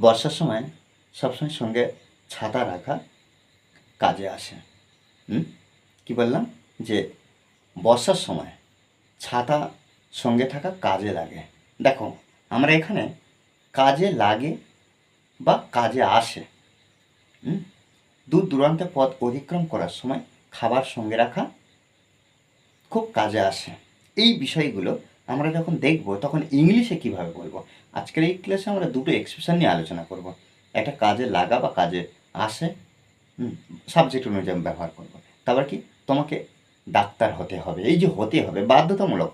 বর্ষার সময় সবসময় সঙ্গে ছাতা রাখা কাজে আসে। হুম? কী বললাম? যে বর্ষার সময় ছাতা সঙ্গে থাকা কাজে লাগে। দেখো, আমরা এখানে কাজে লাগে বা কাজে আসে। হুম? দূর দূরান্তে পথ অতিক্রম করার সময় খাবার সঙ্গে রাখা খুব কাজে আসে। এই বিষয়গুলো আমরা যখন দেখব, তখন ইংলিশে কীভাবে বলব? আজকের এই ক্লাসে আমরা দুটো এক্সপ্রেশন নিয়ে আলোচনা করব। একটা কাজে লাগা বা কাজে আসে সাবজেক্ট অনুযায়ী ব্যবহার করব। তারপর কি? তোমাকে ডাক্তার হতে হবে। এই যে হতে হবে, বাধ্যতামূলক,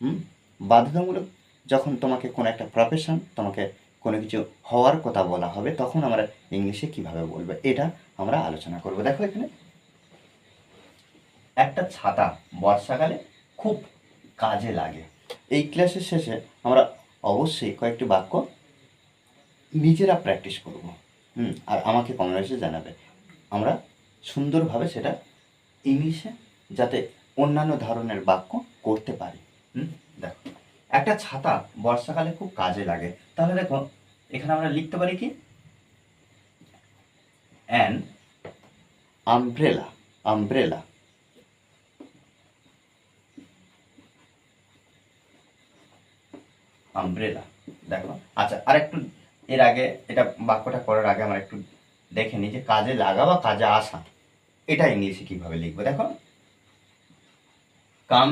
হুম, বাধ্যতামূলক যখন তোমাকে কোনো একটা প্রফেশন তোমাকে কোনো কিছু হওয়ার কথা বলা হবে, তখন আমরা ইংলিশে কীভাবে বলব, এটা আমরা আলোচনা করব। দেখো এখানে, একটা ছাতা বর্ষাকালে খুব কাজে লাগে। এই ক্লাসের শেষে আমরা অবশ্যই কয়েকটি বাক্য নিজেরা প্র্যাকটিস করব। হুম, আর আমাকে কমেন্টসে জানাবে। আমরা সুন্দরভাবে সেটা ইংলিশে যাতে অন্যান্য ধরনের বাক্য করতে পারি। হুম, দেখো, একটা ছাতা বর্ষাকালে খুব কাজে লাগে। তাহলে দেখো, এখানে আমরা লিখতে পারি কি? অ্যান আমব্রেলা আমব্রেলা আমব্রেলা দেখো। আচ্ছা আর একটু এর আগে এটা বাক্যটা করার আগে আমরা একটু দেখে নিই যে কাজে লাগা বা কাজে আসা। এটা ইংলিশে কীভাবে লিখব। দেখো। Come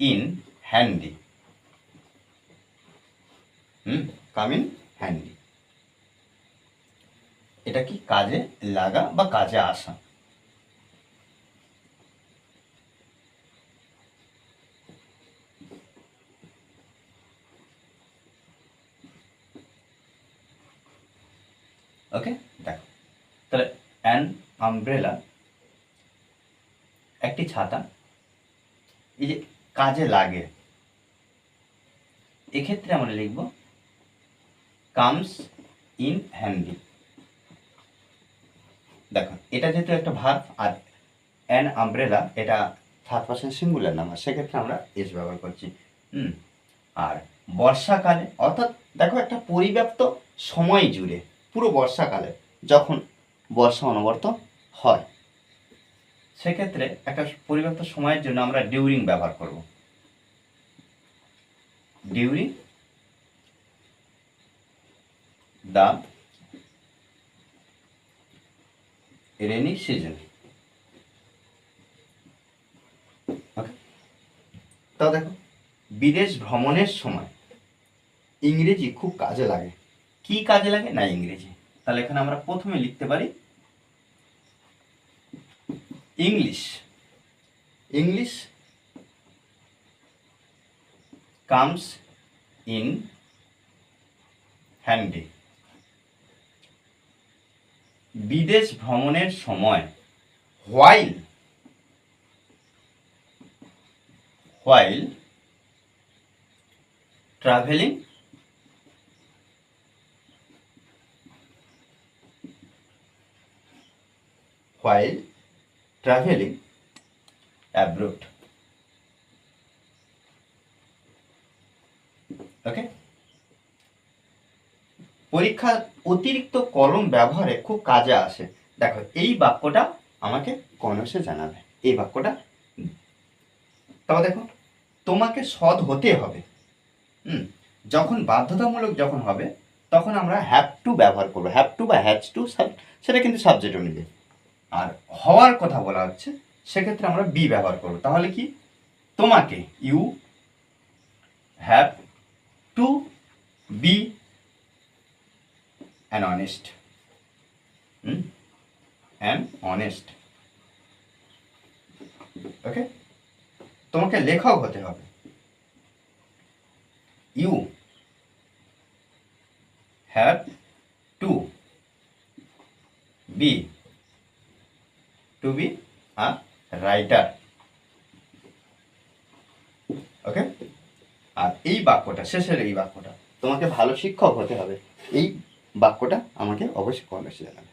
in handy hmm? Come in handy এটা কি কাজে লাগা বা কাজে আসা? ওকে দেখো। তাহলে অ্যান আমব্রেলা একটি ছাতা, এই যে কাজে লাগে। এক্ষেত্রে আমরা লিখব কামস ইন হ্যান্ডি দেখো, এটা যেহেতু একটা ভার আর অ্যান আমব্রেলা এটা থার্ড পার্সেন্ট সিঙ্গুলার নাম্বার সেক্ষেত্রে আমরা এস ব্যবহার করছি। হুম, আর বর্ষাকালে, অর্থাৎ দেখো একটা পরিব্যাপ্ত সময় জুড়ে। পুরো বর্ষাকালে যখন বর্ষা অনবর্ত হয়। সেক্ষেত্রে একটা পরিবর্তন সময়ের জন্য আমরা ডিউরিং ব্যবহার করব। During the rainy season. তো দেখো, বিদেশ ভ্রমণের সময় ইংরেজি খুব কাজে লাগে। কি কাজে লাগে? না, ইংরেজি। তাহলে এখানে আমরা প্রথমে লিখতে পারি English. English comes in handy বিদেশ ভ্রমণের সময় while while travelling while traveling abroad. Okay পরীক্ষা অতিরিক্ত কলম ব্যবহারে খুব কাজে আসে। দেখো, এই বাক্যটা আমাকে কনসে জানাবে। এই বাক্যটা তবে দেখো, তোমাকে সৎ হতে হবে। হুম? যখন বাধ্যতামূলক যখন হবে, তখন আমরা হ্যাভ টু ব্যবহার করব। হ্যাভ টু বা হ্যাজ টু সেটা কিন্তু সাবজেক্ট অনুযায়ী। আর হওয়ার কথা বলা হচ্ছে, সেক্ষেত্রে আমরা বি ব্যবহার করব। তাহলে কি? তোমাকে you have to be an honest an honest okay তোমাকে লেখক হতে হবে। You have to be to be a writer okay আর এই বাক্যটা, শেষের এই বাক্যটা, তোমাকে ভালো শিক্ষক হতে হবে। এই বাক্যটা আমাকে অবশ্যই কমেন্টে জানাবে।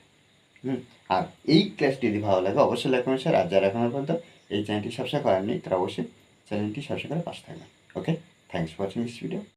হুম? আর এই ক্লাসটি যদি ভালো লাগে, অবশ্যই লাইক কমেন্ট আর যারা এখনও পর্যন্ত এই চ্যানেলটি সাবস্ক্রাইব করেননি, তারা অবশ্যই চ্যানেলটি সাবস্ক্রাইব করে পাশে থাকবেন। Okay thanks for watching this video